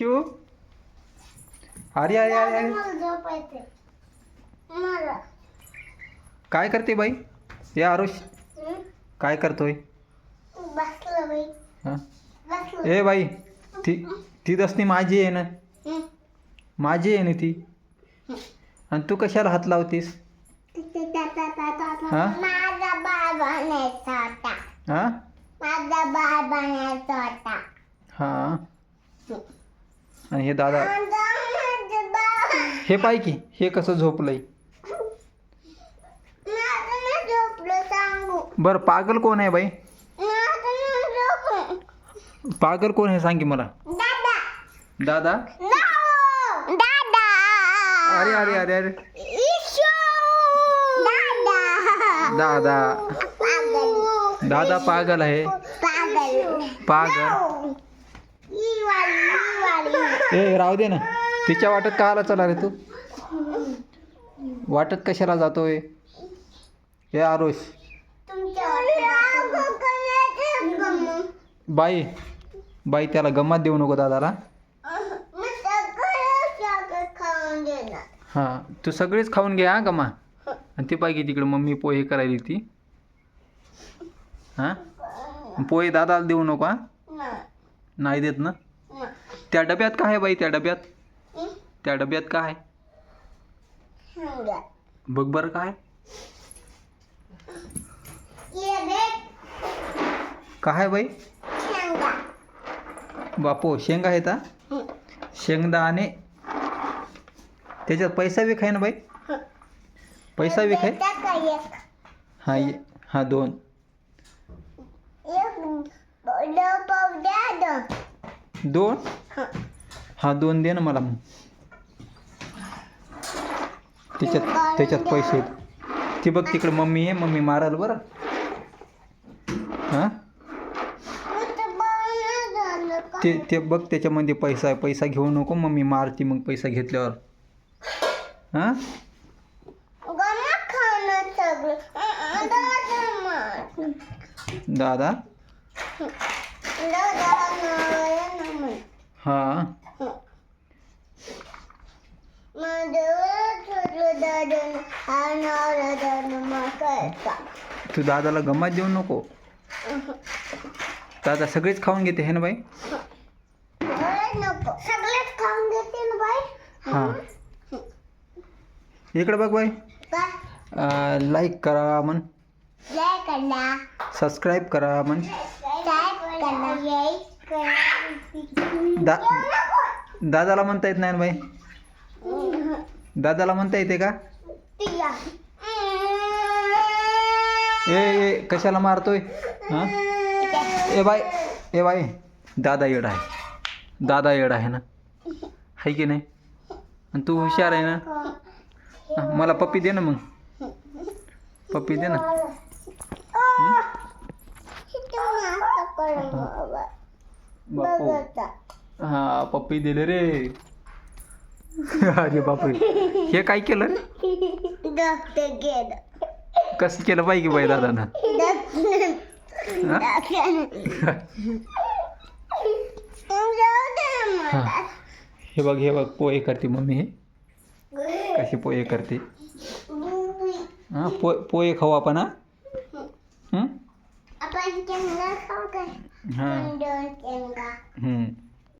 इच्छू अरे अरे अरे अरे काय करते बाई? ये आरुष? काय करतोय? हा? ए बाई ती ती दसनी माझी आहे ना. हं. माझी आहे ना ती. आणि तू कशाला हात लावतीस? हा? माझा आणि हे दादा हे पाय की, हे कसं झोपलंय? बरं, पागल कोण आहे बाई? पागल कोण आहे सांग मला? दादा? दादा अरे अरे अरे अरे. दादा. दादा पागल दादा पागल आहे. पागल. ए राहू दे ना. तिच्या वाटत का आला चला रे तू? वाटत कशाला जातोय? हे आरुष. तुमच्या बाई बाई त्याला गमात देऊ नको दादाला. हां तू सगळेच खाऊन घे हा गमा. आणि ती की तिकडे मम्मी पोहे करायली ती. हां? पोहे दादाला देऊ नको हा? नाही, देत ना. त्या डब्यात काय आहे बाई त्या डब्यात? त्या डब्यात काय आहे? बघ बरं काय. काय आहे बाई? शेंगा. बापो शेंगा आहेत हं. शेंगदाणे त्याच्यात पैसा खाय ना बाई? पैसा का एक? हां ये हां दोन. दोन? हं. दोन दे ना मला. त्याच्यात त्याच्यात पैसे ती बघ तिकडे मम्मी आहे मम्मी माराल बरं. हां? ते? ते बघ त्याच्यामध्ये पैसा आहे पैसा घेऊ नको मम्मी मारती मग पैसा घेतल्यावर. हां? दादा मार. दादा दादा नवरा नमन. हां. तू दादाला गमात देऊ नको. दादा सगळेच खाऊन घेते हे ना बाई? अरे नको सगळेच खाऊन घेते ना बाई. हां. इकडे बघ बाई. लाईक करा म्हण सबस्क्राईब करा. म्हण दा दादाला म्हणता येत नाही ना बाई? दादाला म्हणता येते का? ए ए कशाला मारतोय? हां? ए बाई ए बाई दादा येड आहे. दादा येड आहे ना? आहे की नाही? आणि तू हुशार आहे ना? मला पप्पी दे ना मग. पप्पी दे ना. बापू. हा पप्पी दिले रे. अरे बापरे. हे काय केलं? गेलं. कसं केलं पाहिजे बाई दादानं? हा? हा. हे बघ हे बघ पोहे करते मम्मी. हे कसे पोहे करते? हां पो पोहे खाऊ आपण हा? हं? आपण शेंगा खाऊ काय हां दोन शेंगा हं.